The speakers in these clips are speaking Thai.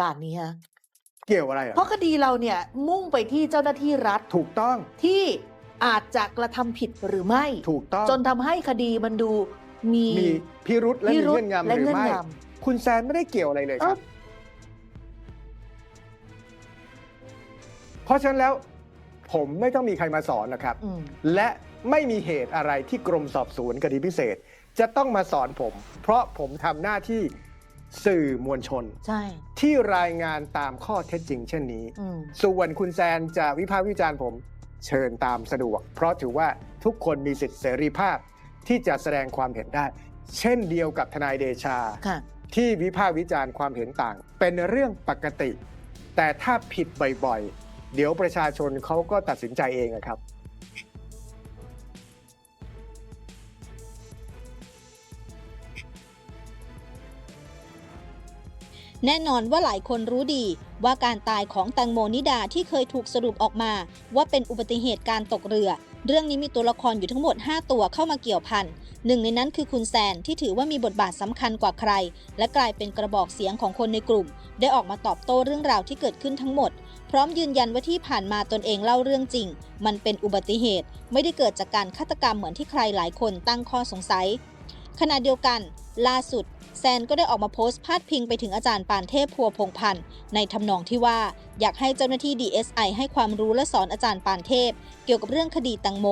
การนี้ฮะเกี่ยวอะไรเหรอเพราะคดีเราเนี่ยมุ่งไปที่เจ้าหน้าที่รัฐถูกต้องที่อาจจะกระทำผิดหรือไม่ ถูกต้อง จนทำให้คดีมันดูมีมีพิรุษและพิมีรุธเงื่อนงำและหรือเงื่อนไม่งคุณแซนไม่ได้เกี่ยวอะไรเลยครับเอ้าเพราะฉะนั้นแล้ว ผมไม่ต้องมีใครมาสอนนะครับอืมและไม่มีเหตุอะไรที่กรมสอบสวนคดีพิเศษ จะต้องมาสอนผม เพราะผมทำหน้าที่ สื่อมวลชน ใช่ ที่รายงานตามข้อเท็จจริง เช่นนี้ อืมส่วนคุณแซนจะวิพากษ์วิจารณ์ผม เชิญตามสะดวก เพราะถือว่าทุกคนมีสิทธิเสรีภาพที่จะแสดงความเห็นได้ เช่นเดียวกับทนายเดชา ค่ะ ที่วิพากษ์วิจารณ์ความเห็นต่าง เป็นเรื่องปกติ แต่ถ้าผิดบ่อยๆ เดี๋ยวประชาชนเขาก็ตัดสินใจเองอะครับ แน่นอนว่าหลายคนรู้ดีว่าการตายของแตงโมนิดาที่เคยถูกสรุปออกมา ว่าเป็นอุบัติเหตุการตกเรือ เรื่องนี้มีตัวละครอยู่ทั้งหมด 5 ตัวเข้ามาเกี่ยวพันหนึ่งในนั้นคือคุณแซนที่ถือว่ามีบทบาทสำคัญกว่าใคร และกลายเป็นกระบอกเสียงของคนในกลุ่ม ได้ออกมาตอบโต้เรื่องราวที่เกิดขึ้นทั้งหมด พร้อมยืนยันว่าที่ผ่านมาตนเองเล่าเรื่องจริง มันเป็นอุบัติเหตุ ไม่ได้เกิดจากการฆาตกรรมเหมือนที่ใครหลายคนตั้งข้อสงสัย ขณะเดียวกัน ล่าสุด แซนก็ได้ออกมาโพสต์พาดพิงไปถึงอาจารย์ปานเทพพัวพงพันธ์ในทำนองที่ว่าอยากให้เจ้าหน้าที่ DSI ให้ความรู้และสอนอาจารย์ปานเทพ เกี่ยวกับเรื่องคดีตังโม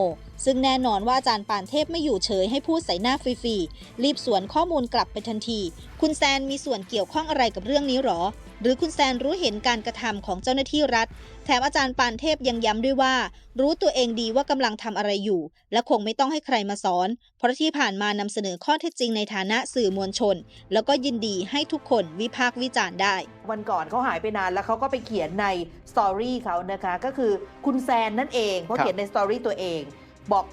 ซึ่งแน่นอนว่าอาจารย์ปานเทพไม่อยู่เฉยให้พูดใส่หน้าฟรีๆ รีบสวนข้อมูลกลับไปทันที คุณแซนมีส่วนเกี่ยวข้องอะไรกับเรื่องนี้หรอ หรือคุณแซนรู้เห็นการกระทำของเจ้าหน้าที่รัฐ แถมอาจารย์ปานเทพยังย้ำด้วยว่า รู้ตัวเองดีว่ากำลังทำอะไรอยู่ และคงไม่ต้องให้ใครมาสอน เพราะที่ผ่านมานำเสนอข้อเท็จจริงในฐานะสื่อมวลชน แล้วก็ยินดีให้ทุกคนวิพากษ์วิจารณ์ได้ วันก่อนเขาหายไปนานแล้วเขาก็ไปเขียนในสตอรี่เขานะคะก็คือคุณแซนนั่นเองเขาเขียนในสตอรี่ตัวเอง บอก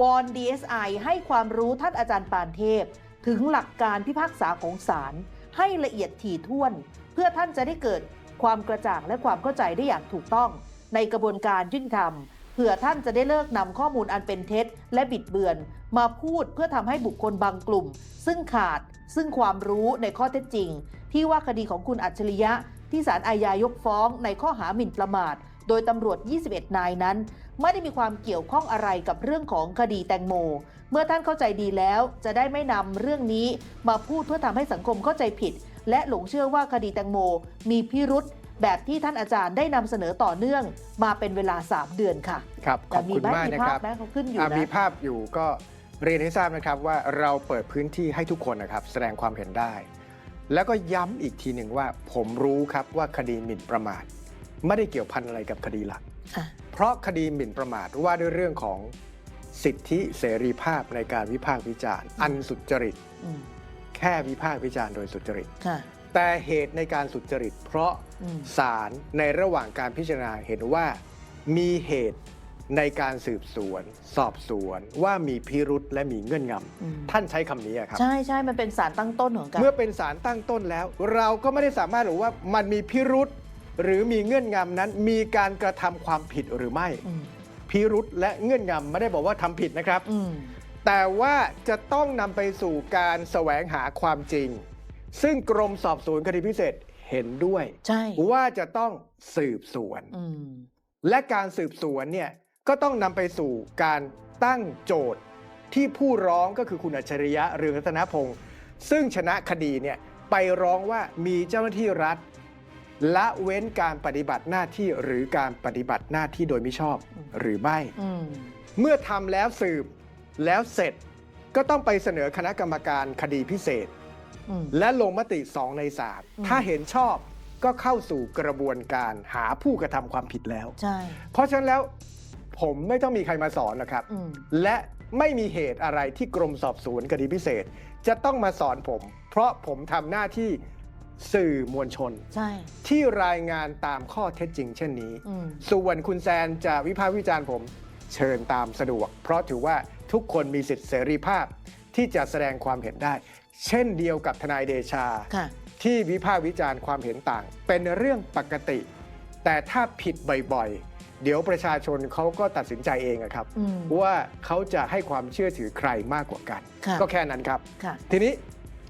วอน DSI ให้ความรู้ท่านอาจารย์ปานเทพ ถึงหลักการพิพากษาของศาลให้ละเอียดถี่ถ้วน เพื่อท่านจะได้เกิดความกระจ่างและความเข้าใจได้อย่างถูกต้อง ในกระบวนการยุติธรรมเผื่อท่านจะได้เลิกนำข้อมูลอันเป็นเท็จ และบิดเบือน มาพูดเพื่อทำให้บุคคลบางกลุ่ม ซึ่งขาดซึ่งความรู้ในข้อเท็จจริง ที่ว่าคดีของคุณอัจฉริยะที่ศาลอาญายกฟ้องในข้อหาหมิ่นประมาท โดยตำรวจ 21 นายนั้น ไม่ได้มีความเกี่ยวข้องอะไรกับเรื่องของคดีแตงโม เมื่อท่านเข้าใจดีแล้วจะได้ไม่นำเรื่องนี้มาพูดเพื่อทำให้สังคมเข้าใจผิด และหลงเชื่อว่าคดีแตงโม มีพิรุษแบบที่ท่านอาจารย์ได้นำเสนอต่อเนื่องมาเป็นเวลา 3 เดือนค่ะครับขอบมีคุณไหมมากมีนะภาคพรับไหมเขาขึ้นอยู่อะนะมีภาพอยู่ก็เรียนให้ทราบนะครับว่าเราเปิดพื้นที่ให้ทุกคนนะครับ แสดงความเห็นได้ แล้วก็ย้ำอีกทีหนึ่งว่า ผมรู้ครับว่าคดีหมิ่นประมาท ไม่ได้เกี่ยวพันอะไรกับคดีหลักอะ เพราะคดีหมิ่นประมาทว่าด้วยเรื่องของสิทธิเสรีภาพในการวิพากษ์วิจารณ์ อันสุจริตอืมแค่วิพากษ์วิจารณ์โดยสุจริตค่ะแต่เหตุในการสุจริต เพราะอืมศาลในระหว่างการพิจารณาเห็นว่ามีเหตุในการสืบสวน สอบสวนว่ามีพิรุษและมีเงื่อนงอืมำท่านใช้คำนี้อะครับใช่ใช่มันเป็นสารตั้งต้นของการเมื่อเป็นสารตั้งต้นแล้ว เราก็ไม่ได้สามารถรู้ว่ามันมีพิรุษ หรือมีเงื่อนงำนั้นมีการกระทำความผิดหรือไม่อืมพิรุษและเงื่อนงำไม่ได้บอกว่าทำผิดนะครับ อืม แต่ว่าจะต้องนำไปสู่การแสวงหาความจริง ซึ่งกรมสอบสวนคดีพิเศษเห็นด้วย ใช่ ว่าจะต้องสืบสวน อืม และการสืบสวนเนี่ยก็ต้องนำไปสู่การตั้งโจทย์ที่ผู้ร้องก็คือคุณอัจฉริยะเรืองรัตนพงศ์ซึ่งชนะคดีเนี่ยไปร้องว่ามีเจ้าหน้าที่รัฐ ละเว้นการปฏิบัติหน้าที่หรือการปฏิบัติหน้าที่โดยมิชอบอืมหรือไม่ อืมเมื่อทำแล้วสืบแล้วเสร็จก็ต้องไปเสนอคณะกรรมการคดีพิเศษ อืม และลงมติ 2 ใน อืม 3 ถ้าเห็นชอบก็เข้าสู่กระบวนการหาผู้กระทำความผิดแล้ว ใช่ เพราะฉะนั้นแล้วผมไม่ต้องมีใครมาสอนนะครับ อืม และไม่มีเหตุอะไรที่กรมสอบสวนคดีพิเศษ จะต้องมาสอนผม เพราะผมทำหน้าที่ สื่อมวลชน ใช่ ที่รายงานตามข้อเท็จจริง เช่นนี้ อืม ส่วนคุณแซนจะวิพากษ์วิจารณ์ผม เชิญตามสะดวก เพราะถือว่าทุกคนมีสิทธิเสรีภาพ ที่จะแสดงความเห็นได้ เช่นเดียวกับทนายเดชา ค่ะ ที่วิพากษ์วิจารณ์ความเห็นต่าง เป็นเรื่องปกติ แต่ถ้าผิดบ่อยๆ เดี๋ยวประชาชนเขาก็ตัดสินใจเองอะครับ อืม ว่าเขาจะให้ความเชื่อถือใครมากกว่ากัน ค่ะ ก็แค่นั้นครับ ค่ะ ทีนี้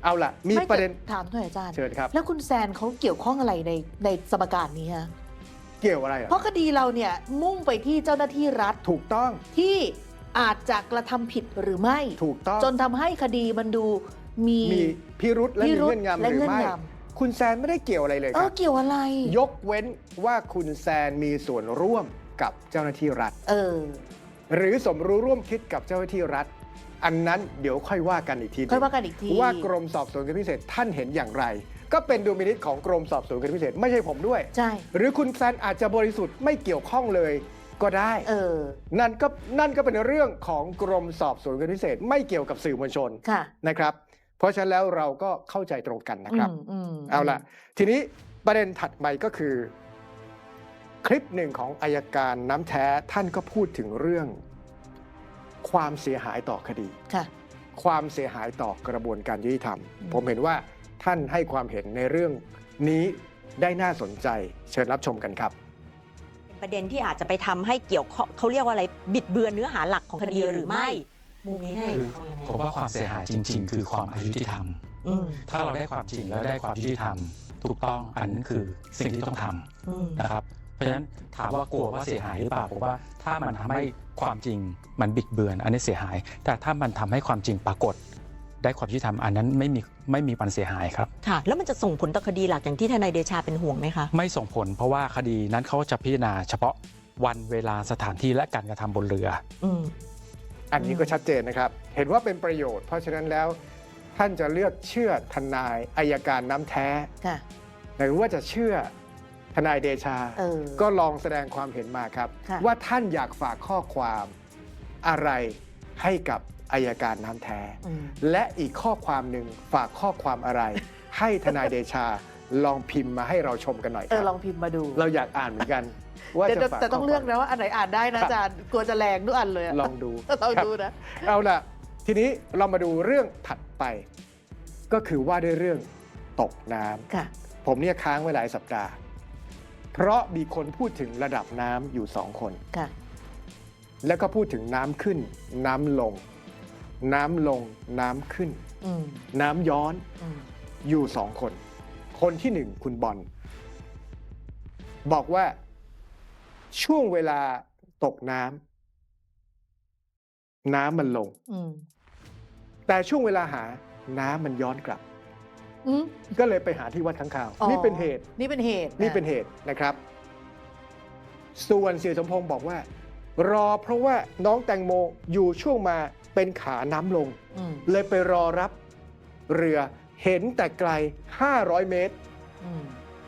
เอาล่ะ มีไม่ประเด็นถามหน่อยอาจารย์ เชิญครับ แล้วคุณแซนเขาเกี่ยวข้องอะไรในในสมการนี้ฮะเกี่ยวอะไรเหรอเพราะคดีเราเนี่ยมุ่งไปที่เจ้าหน้าที่รัฐถูกต้องที่อาจจะกระทำผิดหรือไม่ถูกต้องจนทำให้คดีมันดูมีมีพิรุษและพิมีรุธเงื่อนงำและหรือเงื่อนไม่งคุณแซนไม่ได้เกี่ยวอะไรเลยำเอคอรับเกี่ยวอะไร ยกเว้นว่าคุณแซนมีส่วนร่วมกับเจ้าหน้าที่รัฐ เออ หรือสมรู้ร่วมคิดกับเจ้าหน้าที่รัฐ อันนั้นเดี๋ยวค่อยว่ากันอีกทีหนึ่งค่อยว่ากันอีกที ว่ากรมสอบสวนคดีพิเศษท่านเห็นอย่างไร ก็เป็นดูมินิตของกรมสอบสวนคดีพิเศษไม่ใช่ผมด้วย ใช่ หรือคุณแซนอาจจะบริสุทธิ์ไม่เกี่ยวข้องเลยก็ได้ เออ นั่นก็นั่นก็เป็นเรื่องของกรมสอบสวนคดีพิเศษ ไม่เกี่ยวกับสื่อมวลชนค่ะ นะครับ เพราะฉะนั้นแล้วเราก็เข้าใจตรงกันนะครับ อืมอืมเอาล่ะทีนี้ประเด็นถัดไปก็คือ คลิปหนึ่งของอายการน้ำแท้ท่านก็พูดถึงเรื่อง ความเสียหายต่อคดี ค่ะ ความเสียหายต่อกระบวนการยุติธรรม อืม ผมเห็นว่าท่านให้ความเห็นในเรื่องนี้ได้น่าสนใจเชิญรับชมกันครับ ประเด็นที่อาจจะไปทำให้เกี่ยวข้องเขาเรียกว่าอะไรบิดเบือนเนื้อหาหลักของคดีหรือไม่มุมนี้ให้คือเขายังไงผมว่าความเสียหายจริง ๆ คือความอายุติธรรม อืมถ้าเราได้ความจริงแล้วได้ความยุติธรรม ถูกต้องอันนั้นคือสิ่งที่ต้องทำอืมนะครับ เพราะฉะนั้นถามว่ากลัวว่าเสียหายหรือเปล่าผมว่าถ้ามันทำให้ความจริงมันบิดเบือน อันนี้เสียหาย แต่ถ้ามันทำให้ความจริงปรากฏ ได้ความยุติธรรมอันนั้นไม่มีไม่มีวันเสียหายครับค่ะแล้วมันจะส่งผลต่อคดีหลักอย่างที่ทนายเดชาเป็นห่วงไหมคะไม่ส่งผลเพราะว่าคดีนั้นเขาจะพิจารณาเฉพาะวันเวลาสถานที่และการกระทำบนเรืออืมอันนี้ก็ชัดเจนนะครับ เห็นว่าเป็นประโยชน์ เพราะฉะนั้นแล้วท่านจะเลือกเชื่อทนายอายการน้ำแท้ค่ะหรือว่าจะเชื่อท นายเดชา เออก็ลองแสดงความเห็นมาครับ ค่ะ ว่าท่านอยากฝากข้อความอะไรให้กับอายการน้ำแท้ อืมและอีกข้อความหนึ่งฝากข้อความอะไร ให้ทนายเดชาลองพิมพ์มาให้เราชมกันหน่อยคเออรับลองพิมพ์มาดูเราอยากอ่านเหมือนกัน ว่าแต่จะแต่ฝากแต่ต้องข้เลือกความนะว่าอันไหนอ่านได้นะอาจารย์กลัวจะแรงทุกอันเลยอะลองดูลองครับดูนะ เอาล่ะ ทีนี้เรามาดูเรื่องถัดไป ก็คือว่าด้วยเรื่องตกน้ำ ค่ะ ผมเนี่ยค้างไว้หลายสัปดาห์ เพราะมีคนพูดถึงระดับน้ำอยู่สองคน ค่ะ แล้วก็พูดถึงน้ำขึ้น น้ำลง น้ำลง น้ำขึ้น อืมน้ำย้อนอืมอยู่สองคน คนที่หนึ่งคุณบอลบอกว่าช่วงเวลาตกน้ำน้ำมันลง อืมแต่ช่วงเวลาหาน้ำมันย้อนกลับ อืมก็เลยไปหาที่วัดข้างข่าว อ๋อนี่เป็นเหตุ นี่เป็นเหตุนี่เป็นเหตุนะครับ ส่วนเสียสมพงศ์บอกว่า รอเพราะว่าน้องแตงโมอยู่ช่วงมาเป็นขาน้ำลง อืมเลยไปรอรับเรือเห็นแต่ไกล 500 เมตร อืม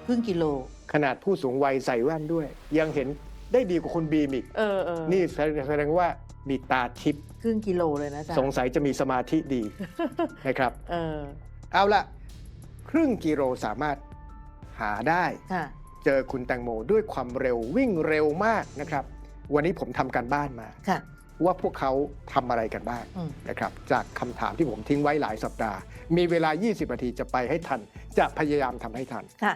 ครึ่งกิโล ขนาดผู้สูงวัยใส่แว่นด้วย ยังเห็นได้ดีกว่าคุณบีมอีก เออเออนี่แสดงว่ามีตาทิพย์ครึ่งกิโลเลยนะอาจารย์สงสัยจะมีสมาธิดีนะครับ เออ เอาละ ครึ่งกิโลสามารถหาได้ ค่ะ เจอคุณแตงโมด้วยความเร็ววิ่งเร็วมากนะครับ วันนี้ผมทำการบ้านมา ค่ะ ว่าพวกเขาทำอะไรกันบ้างอืม นะครับจากคำถามที่ผมทิ้งไว้หลายสัปดาห์ มีเวลา 20 นาทีจะไปให้ทัน จะพยายามทำให้ทัน ค่ะ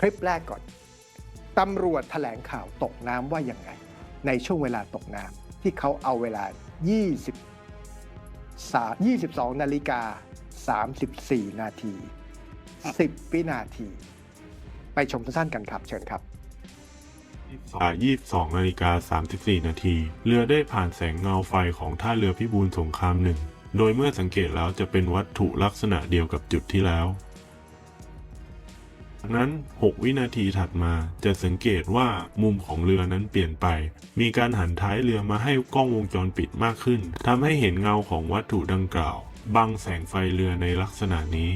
คลิปแรกก่อน ตำรวจแถลงข่าวตกน้ำว่าอย่างไง ในช่วงเวลาตกน้ำที่เขาเอาเวลา 20สา22 นาฬิกา 34 นาที 10 วินาที ไปชมสั้นๆกันครับ เชิญครับอ่า22นาฬิกา34 นาที เรือได้ผ่านแสงเงาไฟของท่าเรือพิบูลสงครามหนึ่ง โดยเมื่อสังเกตแล้วจะเป็นวัตถุลักษณะเดียวกับจุดที่แล้วจากนั้น 6 วินาทีถัดมาจะสังเกตว่ามุมของเรือนั้นเปลี่ยนไป มีการหันท้ายเรือมาให้กล้องวงจรปิดมากขึ้นทำให้เห็นเงาของวัตถุดังกล่าว บังแสงไฟเรือในลักษณะนี้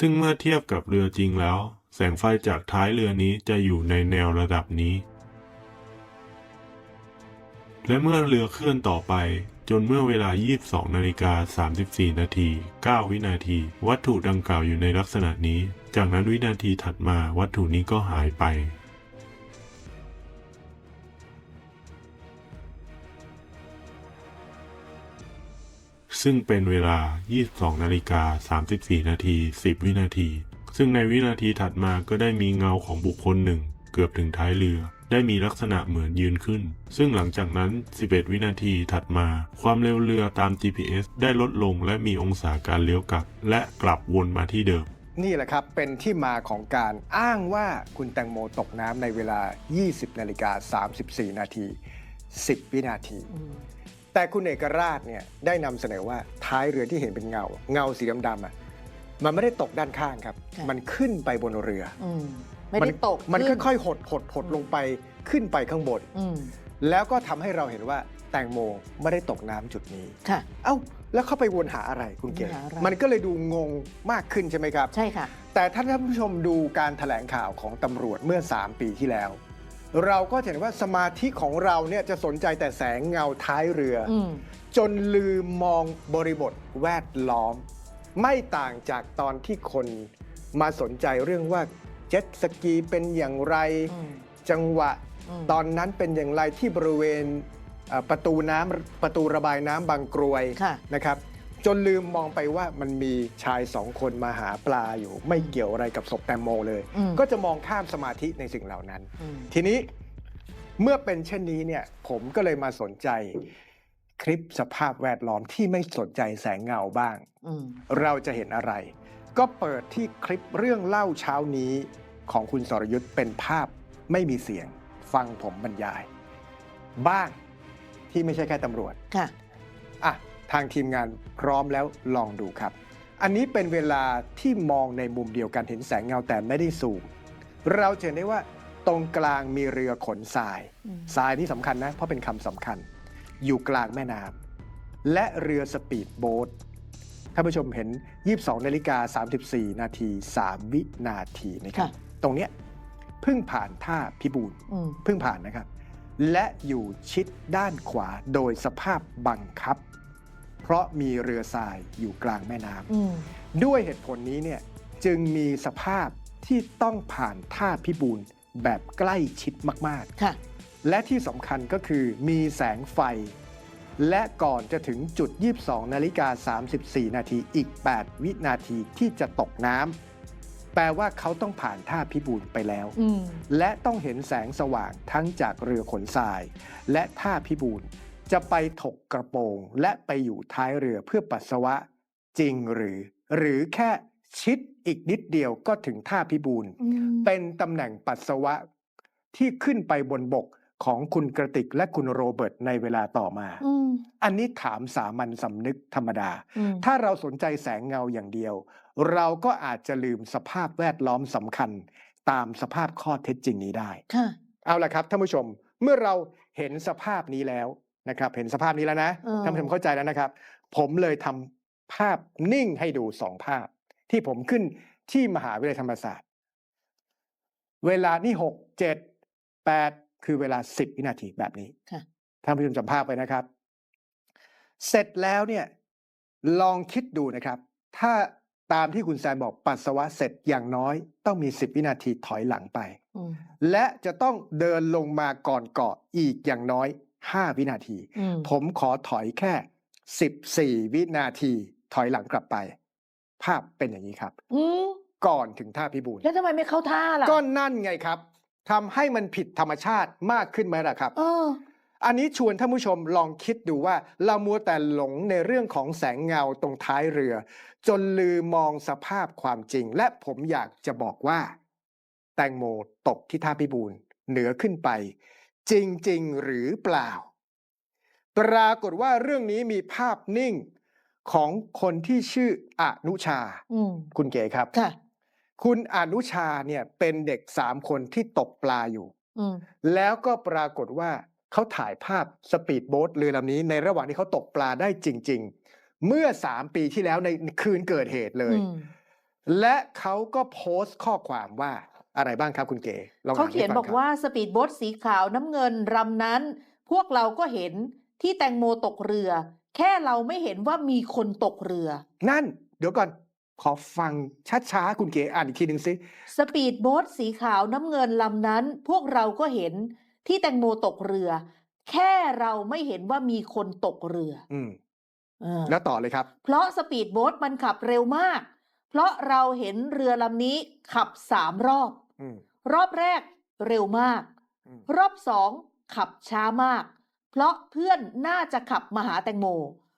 ซึ่งเมื่อเทียบกับเรือจริงแล้ว แสงไฟจากท้ายเรือนี้จะอยู่ในแนวระดับนี้ และเมื่อเรือเคลื่อนต่อไป จนเมื่อเวลา 22นาฬิกา34 นาที 9 วินาที วัตถุดังกล่าวอยู่ในลักษณะนี้ จากนั้นวินาทีถัดมาวัตถุนี้ก็หายไป ซึ่งเป็นเวลา 22นาฬิกา34 นาที 10 วินาที ซึ่งในวินาทีถัดมาก็ได้มีเงาของบุคคลหนึ่ง เกือบถึงท้ายเรือ ได้มีลักษณะเหมือนยืนขึ้น ซึ่งหลังจากนั้น 11 วินาทีถัดมา ความเร็วเรือตาม GPS ได้ลดลงและมีองศาการเลี้ยวกลับ และกลับวนมาที่เดิมนี่แหละครับ เป็นที่มาของการอ้างว่าคุณแตงโมตกน้ำในเวลา 20 นาฬิกา 34 นาที 10 วินาทีอืมแต่คุณเอกราชเนี่ยได้นำเสนอว่าท้ายเรือที่เห็นเป็นเงา เงาสีดำๆอะมันไม่ได้ตกด้านข้างครับค่ะมันขึ้นไปบนเรืออืม ไม่ได้ตกมันขึ้ค่อยๆหดหดหดลงไปขึ้นไปข้างบนอืมแล้วก็ทำให้เราเห็นว่าแตงโมไม่ได้ตกน้ำจุดนี้ค่ะ เอ้า แล้วเข้าไปวนหาอะไรคุณเก๋วนหาอะไรมันก็เลยดูงงมากขึ้นใช่ไหมครับ ใช่ค่ะ แต่ถ้าท่านผู้ชมดูการถแถลงข่าวของตำรวจเมื่อ 3 ปีที่แล้ว เราก็จะเห็นว่าสมาธิของเราเนี่ยจะสนใจแต่แสงเงาท้ายเรือออืมจนลืมมองบริบทแวดล้อม ไม่ต่างจากตอนที่คนมาสนใจเรื่องว่า เจ็ตสกีเป็นอย่างไรอืมจังหวะอืมตอนนั้นเป็นอย่างไรที่บริเวณเอ่อประตูน้ำประตูระบายน้ำบางกรวยค่ะนะครับ จนลืมมองไปว่ามันมีชายสองคนมาหาปลาอยู่ ไม่เกี่ยวอะไรกับศพแตงโมเลยอืมก็จะมองข้ามสมาธิในสิ่งเหล่านั้นอืมทีนี้เมื่อเป็นเช่นนี้เนี่ยผมก็เลยมาสนใจคลิปสภาพแวดล้อมที่ไม่สนใจแสงเงาบ้างอืมเราจะเห็นอะไร ก็เปิดที่คลิปเรื่องเล่าเช้านี้ของคุณสรยุทธ์เป็นภาพไม่มีเสียง ฟังผมบรรยาย บ้างที่ไม่ใช่แค่ตำรวจค่ะอะ ทางทีมงานพร้อมแล้วลองดูครับ อันนี้เป็นเวลาที่มองในมุมเดียวกันเห็นแสงเงาแต่ไม่ได้สูง เราจะเห็นได้ว่าตรงกลางมีเรือขนทรายอืมทรายนี่สำคัญนะ เพราะเป็นคำสำคัญ อยู่กลางแม่น้ำและเรือสปีดโบ๊ท ท่านผู้ชมเห็น 22นาฬิกา34 นาที 3 วินาทีไหมครับค่ะตรงเนี้ยเพิ่งผ่านท่าพิบูลอืมเพิ่งผ่านนะครับ และอยู่ชิดด้านขวาโดยสภาพบังคับ เพราะมีเรือทรายอยู่กลางแม่น้ำอืมด้วยเหตุผลนี้เนี่ยจึงมีสภาพที่ต้องผ่านท่าพิบูลแบบใกล้ชิดมากค่ะๆและที่สำคัญก็คือมีแสงไฟ และก่อนจะถึงจุด 22 นาฬิกา 34 นาทีอีก 8 วินาทีที่จะตกน้ำแปลว่าเขาต้องผ่านท่าพิบูลไปแล้วอืมและต้องเห็นแสงสว่างทั้งจากเรือขนทราย และท่าพิบูลจะไปถกกระโปรงและไปอยู่ท้ายเรือเพื่อปัสสาวะ จริงหรือ หรือแค่ชิดอีกนิดเดียวก็ถึงท่าพิบูลอืมเป็นตำแหน่งปัสสาวะที่ขึ้นไปบนบก ของคุณกระติกและคุณโรเบิร์ตในเวลาต่อมาอืมอันนี้ถามสามัญสำนึกธรรมดาอืมถ้าเราสนใจแสงเงาอย่างเดียว เราก็อาจจะลืมสภาพแวดล้อมสำคัญ ตามสภาพข้อเท็จจริงนี้ได้ค่ะเอาละครับท่านผู้ชมเมื่อเราเห็นสภาพนี้แล้วนะครับ เห็นสภาพนี้แล้วนะเออท่านผู้ชมเข้าใจแล้วนะครับ ผมเลยทำภาพนิ่งให้ดูสองภาพ ที่ผมขึ้นที่มหาวิทยาลัยธรรมศาสตร์ เวลานี่หกเจ็ดแปด คือเวลาสิบวินาทีแบบนี้ค่ะท่านผู้ชมจำภาพไปนะครับ เสร็จแล้วเนี่ยลองคิดดูนะครับ ถ้าตามที่คุณแซนบอกปัสสาวะเสร็จอย่างน้อยต้องมี 10 วินาทีถอยหลังไปอืมและจะต้องเดินลงมาก่อนเกาะอีกอย่างน้อย 5 วินาทีอืมผมขอถอยแค่ 14 วินาทีถอยหลังกลับไป ภาพเป็นอย่างนี้ครับอืมก่อนถึงท่าพิบูลแล้วทำไมไม่เข้าท่าล่ะก็นั่นไงครับ ทำให้มันผิดธรรมชาติมากขึ้นไหมล่ะครับ เออ อันนี้ชวนท่านผู้ชมลองคิดดูว่าเรามัวแต่หลงในเรื่องของแสงเงาตรงท้ายเรือ จนลืมมองสภาพความจริง และผมอยากจะบอกว่า แตงโมตกที่ท่าพิบูลเหนือขึ้นไป จริง ๆ หรือเปล่า ปรากฏว่าเรื่องนี้มีภาพนิ่งของคนที่ชื่ออนุชา อืมคุณเก๋ครับ ค่ะ คุณอนุชาเนี่ยเป็นเด็กสามคนที่ตกปลาอยู่อืมแล้วก็ปรากฏว่าเขาถ่ายภาพสปีดโบ๊ทเรือลำนี้ ในระหว่างที่เขาตกปลาได้จริง ๆ เมื่อ3ปีที่แล้วในคืนเกิดเหตุเลยอืมและเขาก็โพสต์ข้อความว่าอะไรบ้างครับคุณเก๋ลองเขาอ่านให้เขียนฟังบอกครับว่าสปีดโบ๊ทสีขาวน้ำเงินรำนั้น พวกเราก็เห็นที่แตงโมตกเรือ แค่เราไม่เห็นว่ามีคนตกเรือ นั่น เดี๋ยวก่อน ขอฟังช้าๆ คุณเก๋อ่านอีกทีหนึ่งสิ สปีดโบ๊ทสีขาวน้ำเงินลำนั้น พวกเราก็เห็นที่แตงโมตกเรือ แค่เราไม่เห็นว่ามีคนตกเรืออืม เออแล้วต่อเลยครับ เพราะสปีดโบ๊ทมันขับเร็วมาก เพราะเราเห็นเรือลำนี้ขับสามรอบ อืม รอบแรกเร็วมาก อืม รอบสองขับช้ามาก เพราะเพื่อนน่าจะขับมาหาแตงโม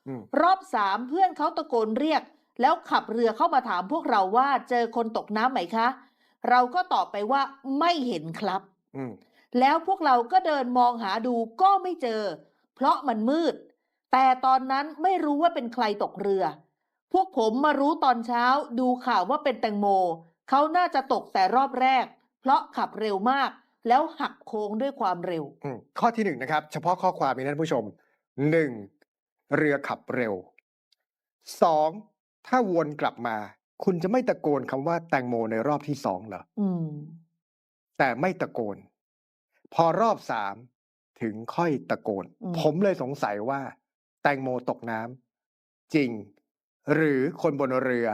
อืม รอบสามเพื่อนเขาตะโกนเรียก แล้วขับเรือเข้ามาถามพวกเราว่าเจอคนตกน้ำไหมคะ เราก็ตอบไปว่าไม่เห็นครับ อืมแล้วพวกเราก็เดินมองหาดูก็ไม่เจอ เพราะมันมืด แต่ตอนนั้นไม่รู้ว่าเป็นใครตกเรือ พวกผมมารู้ตอนเช้าดูข่าวว่าเป็นแตงโม เขาน่าจะตกแต่รอบแรก เพราะขับเร็วมาก แล้วหักโค้งด้วยความเร็ว อืมข้อที่หนึ่งนะครับ เฉพาะข้อความนี้นะท่านผู้ชมหนึ่งเรือขับเร็วสอง ถ้าวนกลับมา คุณจะไม่ตะโกนคำว่าแตงโมในรอบที่สองเหรออืม แต่ไม่ตะโกน พอรอบสามถึงค่อยตะโกน อืม ผมเลยสงสัยว่า แตงโมตกน้ำจริง หรือคนบนเรือ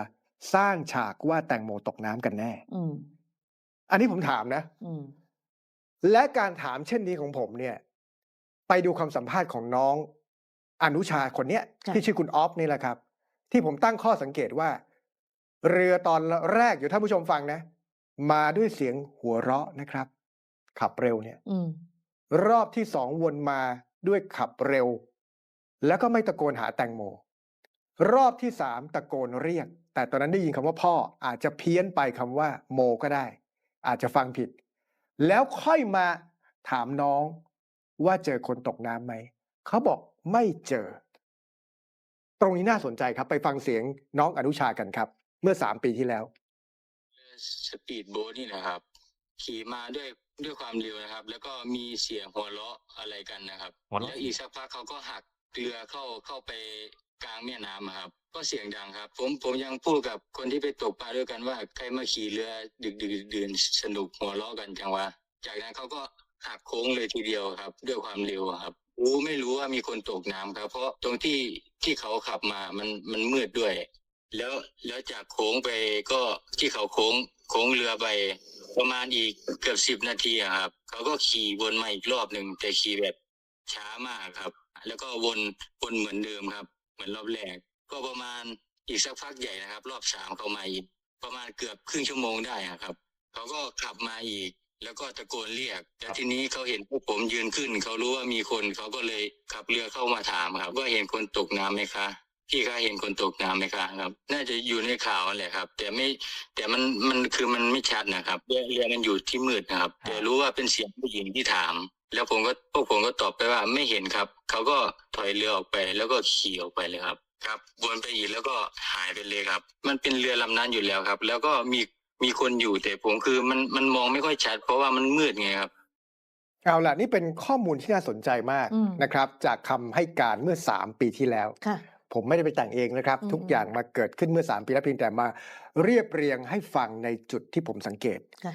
สร้างฉากว่าแตงโมตกน้ำกันแน่ อืม อันนี้ผมถามนะ อืม และการถามเช่นนี้ของผมเนี่ย ไปดูคำสัมภาษณ์ของน้องอนุชาคนเนี้ยค่ะที่ชื่อคุณออฟนี่แหละครับ ที่ผมตั้งข้อสังเกตว่า เรือตอนแรกอยู่ท่านผู้ชมฟังนะ มาด้วยเสียงหัวเราะนะครับ ขับเร็วเนี่ยอืมรอบที่สองวนมาด้วยขับเร็ว แล้วก็ไม่ตะโกนหาแตงโม รอบที่สามตะโกนเรียก แต่ตอนนั้นได้ยินคำว่าพ่ออาจจะเพี้ยนไปคำว่า โมก็ได้ อาจจะฟังผิด แล้วค่อยมาถามน้องว่าเจอคนตกน้ำไหม เขาบอกไม่เจอ ตรงนี้น่าสนใจครับไปฟังเสียงน้องอนุชากันครับ เมื่อสามปีที่แล้วสปีดโบ๊ทนี่นะครับ ขี่มาด้วยด้วยความเร็วนะครับ แล้วก็มีเสียงหัวเราะอะไรกันนะครับหัวเราะแล้วอีกสักพักเขาก็หักเรือเข้าเข้าไปกลางแม่น้ำอะครับ ก็เสียงดังครับ ผมผมยังพูดกับคนที่ไปตกปลาด้วยกันว่าใครมาขี่เรือดึกดึกดื่นสนุกหัวเราะกันจังวะจากนั้นเขาก็หักโค้งเลยทีเดียวครับ ด้วยความเร็วครับ รู้ไม่รู้ว่ามีคนตกน้ำครับ เพราะตรงที่ที่เขาขับมามันมันมืดด้วย แล้วแล้วจากโค้งไปก็ที่เขาโค้งโค้งเรือไปประมาณอีกเกือบสิบนาทีอะครับ เขาก็ขี่วนมาอีกรอบหนึ่งแต่ขี่แบบช้ามากครับ แล้วก็วนวนเหมือนเดิมครับ เหมือนรอบแรก ก็ประมาณอีกสักพักใหญ่นะครับ รอบสามเขามาอีกประมาณเกือบครึ่งชั่วโมงได้ครับ เขาก็ขับมาอีก แล้วก็ตะโกนเรียกแล้วทีนี้เขาเห็นพวกผมยืนขึ้นเขารู้ว่ามีคนเขาก็เลยขับเรือเข้ามาถามครับว่าเห็นคนตกน้ำไหมคะพี่คะเห็นคนตกน้ำไหมคะครับ น่าจะอยู่ในข่าวนั่นแหละครับ แต่ไม่แต่มันมันคือมันไม่ชัดนะครับเรือเรือมันอยู่ที่มืดนะครับ แต่รู้ว่าเป็นเสียงผู้หญิงที่ถาม แล้วผมก็พวกผมก็ตอบไปว่าไม่เห็นครับเขาก็ถอยเรือออกไปแล้วก็ขี่ออกไปเลยครับครับวนไปอีกแล้วก็หายไปเลยครับ มันเป็นเรือลำนั้นอยู่แล้วครับ แล้วก็มี มีคนอยู่แต่ผมคือมันมันมองไม่ค่อยชัด เพราะว่ามันมืดไงครับเอาล่ะนี่เป็นข้อมูลที่น่าสนใจมากอืมนะครับ จากคำให้การเมื่อ 3 ปีที่แล้วค่ะผมไม่ได้ไปแต่งเองนะครับอืมทุกอย่างมาเกิดขึ้นเมื่อ 3 ปีแล้วเพียงแต่มาเรียบเรียงให้ฟังในจุดที่ผมสังเกตค่ะ